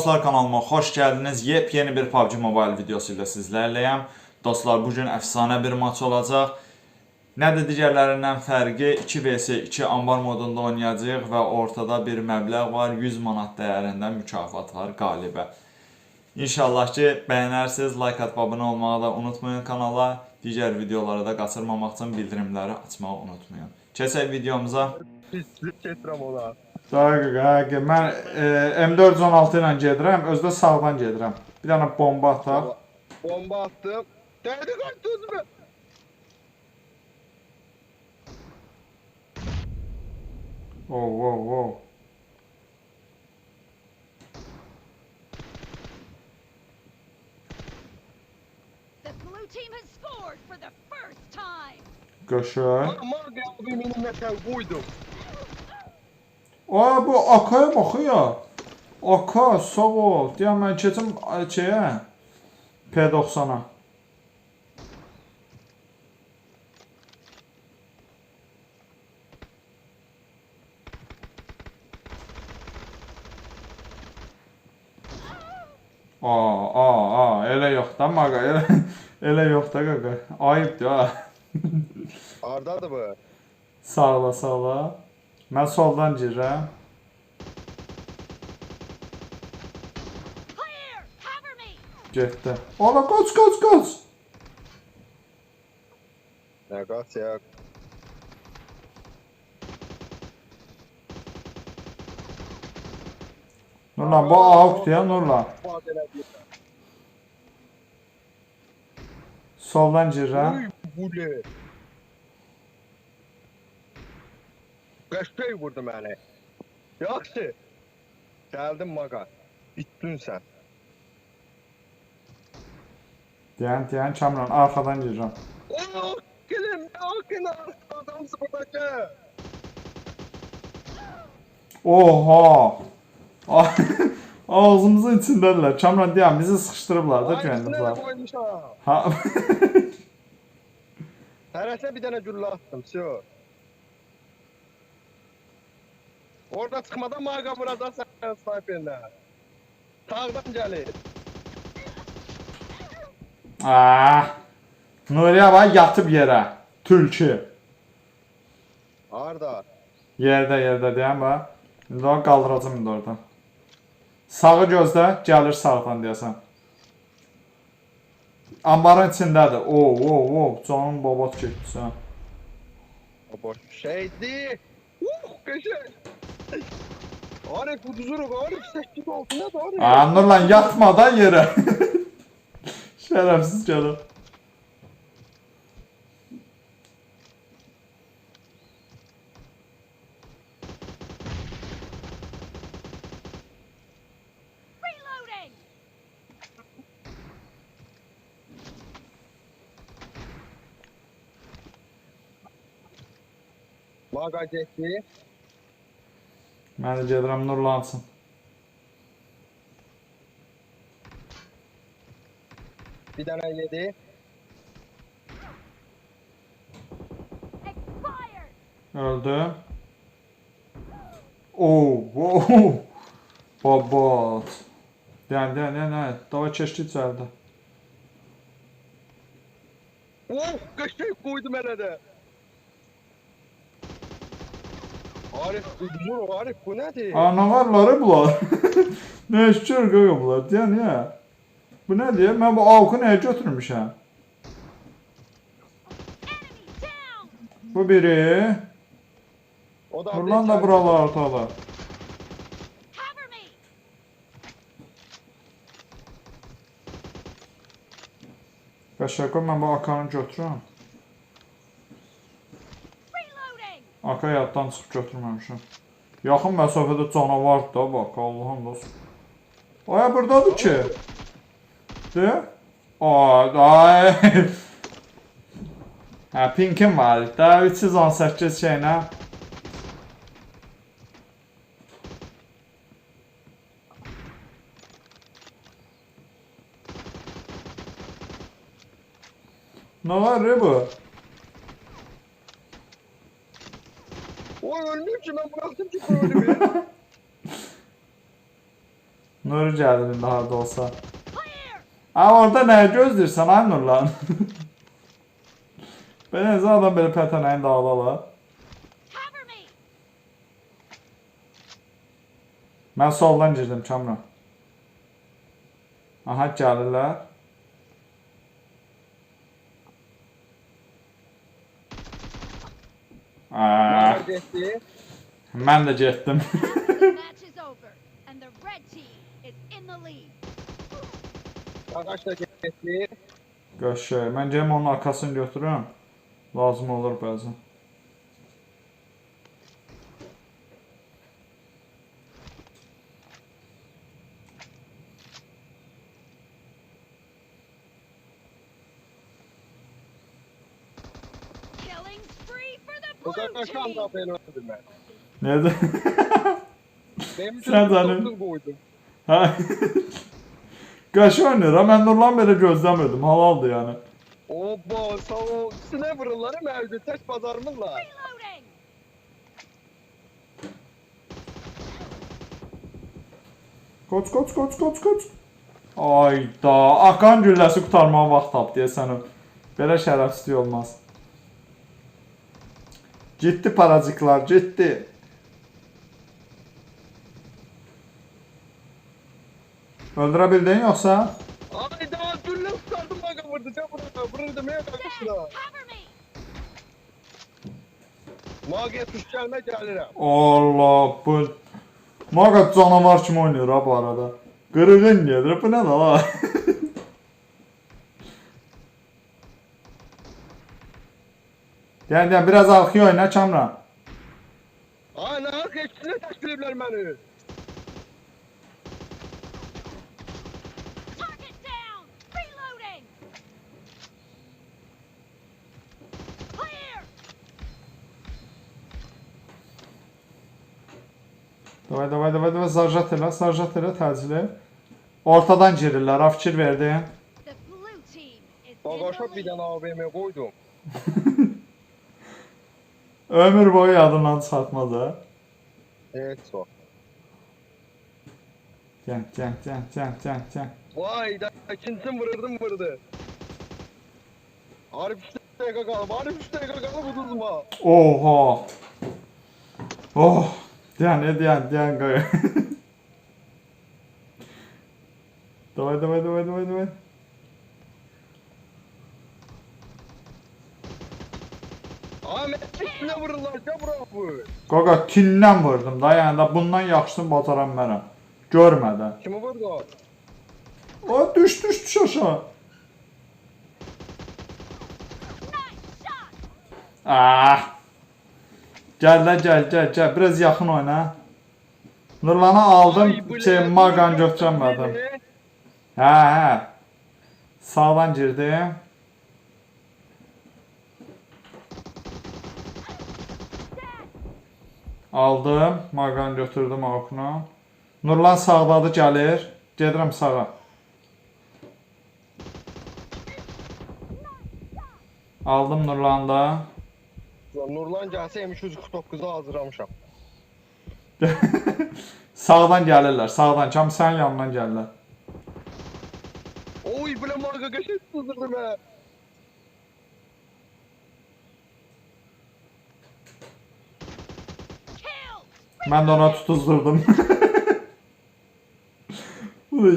dostlar kanalıma hoş geldiniz. Yepyeni bir PUBG Mobile videosu ilə sizlərləyəm. Dostlar bu gün əfsanə bir maç olacaq. Nədir digərlərindən fərqi? 2 vs 2 ambar modunda oynayacağıq və ortada bir məbləğ var. 100 manat dəyərində mükafat var qalibə. İnşallah ki bəyənərsiniz, like atıb abunə olmağı da unutmayın kanala. Digər videoları da qaçırmamaq üçün bildirimləri açmağı unutmayın. Keçək videomuza. Pislik getirəm ona. Dəqiq, həqiq. Mən e, M416 ilə gedirəm, özü də sağdan gedirəm. Bir dənə bomba ataq. Bomba attım. Değdi kaçtınız mı? Oh, oh, oh. The blue team has scored for the first time. Göşür. Ama abi benim metal buydum. Aa bu Akaya baxıyor. Aka sağ ol. Deyəm mən keçim a, şeyə P90-a. Aa, aa, aa, elə yox da maqa, elə, elə yox da qaqa. Ayıbdır ha. Ardadır bu. Sağla, sağla. Mən soldan me! Getdi. Ola qaç, qaç, qaç. Ne kaç ya. Nurlan bu avukdur ya Nurlan. Soldan girirəm. Ne? Kaçtayı vurdu beni. Yaxşı. Geldim maga. Bittin sen. Deyən, deyən Kamran arxadan girirəm. Oh! Gelin! Akın adamsı buradaki. Oha! Ağzımızın içindədirlər. Kamran deyən bizi sıxışdırıblar da koymuşam. Ha. Herese bir tane gülle attım. Şu. Orada çıkmadan maga burada sen sniperle. Sağdan gelir. ah. Nuriye bax yatıb yerə. Tülkü. Arda. Yerdə, yerdə deyən bax. İndi onu qaldıracam indi oradan. Sağı gözlə, gəlir sağdan deyəsən. Ambarın içindədir. Oo, oo, oo, canım babat getdi sən. O şeydi. Uh köşe. Arif bu düzürük. Arif seçtik altına da Arif. Aa, Nurlan yatmadan yerə. Şərəfsiz gəlir. Reloading! Maga geçti. Mən də gedirəm nurlansın. Bir tane yedi. Öldü. Oo, wow. Babat. Deyən, deyən, deyən, deyən. Dava keçdi içəridə. Oh köşe koydum hele de. Arif bu düzürük. Arif bu nedir? Anavarları bunlar. nə şükür qaqa bunlar. Deyən, ya. Bu nədir? Mən bu avku nəyə götürmüşəm? Bu biri. O da buralar ortalar. Qəşəqə mən bu akanı götürürəm. Aka yaddan çıxıb götürməmişəm. Yaxın məsafədə canavardır da bax, Allahım dost. Aya burdadır ki. De? Ay, ay. Hə, pinkim var. Da 318 şeylə. Ne var bu? O ölmüyor ki ben bıraktım ki bu ölümü. Nuri gəlir indi harda olsa. Aa orada nəyə gözləyirsən ay Nurlan? Belə nəzə adam belə pətənəyin dağılalar. Cover me! Mən soldan girdim Kamran. Aha gəlirlər. Aa, Nerede etti? mən də getdim. The match is over, and the red team is in the lead. Ağaç da etti. Qəşəng. Mən gələm onun arkasını götürürəm. Lazım olur bəzən. Team! da ben öldüm ben. Nədir? Benim Sen için canım. doktor koydum. Hə. Qəşəng oynayır. ha. Mən Nurlan belə gözləmirdim. Halaldır yəni. Oba sağ ol. Snapper'ları mevcut. Test pazarımız var. Reloading! Qoç, qoç, qoç, qoç, qoç. Ayda, akan gülləsi qutarmağa vaxt tap deyəsən o. Belə şərəfsizlik olmaz. Getdi paracıklar, getdi. Öldürə bildin yoxsa? Ay daha dün ne tutardım baka vurdu. Sen burada. Burada demeye. Cover me! Magiye tuş gelme gelirim. Allah bu Maqa canavar kimi oynayır ha bu arada. Qırığın gedir. Bu nə də Yəni, yəni biraz arxaya oyna Kamran. Ay ne beni. Target down! Reloading! Clear! Davay, davay, davay, davay, zarjat elə, zarjat elə, təcili. Ortadan girirlər, in Bagaşa the bir tane AVM koydum. Ömür boyu yadından çıxartmaz ha. Evet o. Gel, gel, gel, gel, gel, gel. Vay da ikincisini vururdum vurdu. Arif 3 dakika kaldı. Arif 3 dakika kaldı bu durma. Oha. Oh. Diyan, ne diyan, diyan qoy. davay, davay, davay, davay, davay. Ahmet üstüne vururlar. Ya bu. Qaqa, kindən vurdum da, yəni da bundan yaxşısını bacaran mənəm. Görmədən. Kimi vurdu o? Düş, düş, düş aşağı. Ah. Gəl də, gəl, gəl, gəl. Biraz yaxın oyna. Nurlanı aldım, şey? Magan götürəmədim. Hə, hə. Sağdan girdim. Aldım, Magan götürdüm okunu. Nurlan sağdadır, gəlir. Gedirəm sağa. Aldım Nurlanı da. Nurlan gelse M249'u hazırlamışam. Sağdan gəlirlər, sağdan. Cam sənin yanından gəlirlər. Oy bile marga geçen sızdırdım he. Mən də ona tutuzdurdum.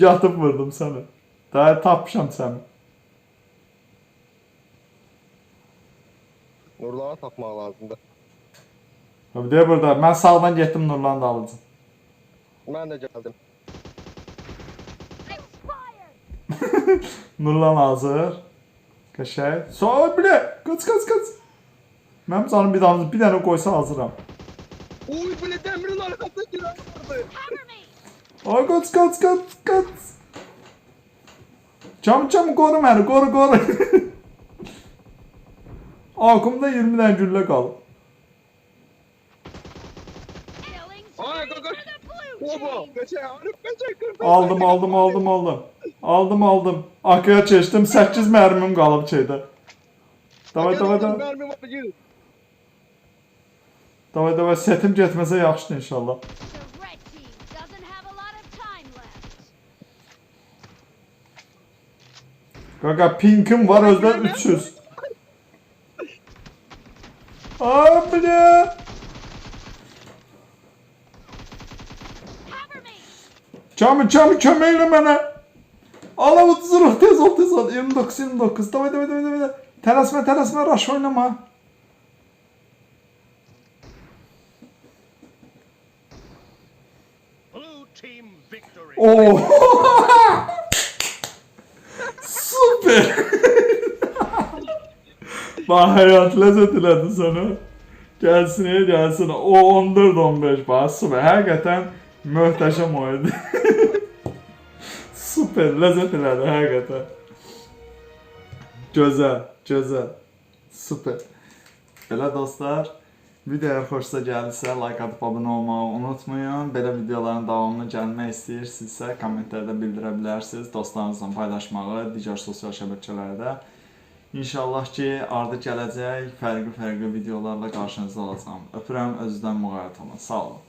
Yatıb vurdum səni. Daha tapmışam səni. Nurlan'a tapmak lazımdı. Bir de burada. Mən sağdan getdim Nurlanı da alacağım. Ben de geldim. Expired! Nurlan hazır. Qəşəng. Sağ bile. Qaç, qaç, qaç. Mənim canım bir dənə bir dənə qoysa hazıram. Oy bile demirin arkasına giren vardı. Ay qaç, qaç, qaç, qaç. Cam, cam qoru məni, qoru, qoru. Akumda 20 dənə güllə qalıb. Killing Ay spree kaka. for the blue Oba team! geçen Arif geçen kırdı. Aldım, aldım, aldım, aldım. Aldım, aldım. Akıya keçdim. 8 mərmim qalıb şeydə. Davay, davay, davay. Davay davay setim getməsə yaxşıdır inşallah. Kanka pinkim var özden 300. Abi ne? Çamı çamı kömeyle bana. Alavut zırh tez ol tez ol. 29 29. Davay davay davay davay. Terasme terasme raş oynama. Oo. Süper. Bak hayat lezzet elədi sana. Gelsin ya gelsin. O 14-15 bak süper. Hakikaten möhtəşəm oyundu. süper lezzet elədi hakikaten. Gözəl, gözəl. Süper. Belə dostlar, videoya xoşsa gəldisə like atıb abunə olmağı unutmayın. Belə videoların davamını gəlmək istəyirsinizsə kommentlərdə bildirə bilərsiniz. Dostlarınızla paylaşmağı digər sosial şəbəkələrdə. İnşallah ki, ardı gələcək fərqli-fərqli videolarla qarşınızda olacağam. Öpürəm, özünüzdən müğayət olun. Sağ olun.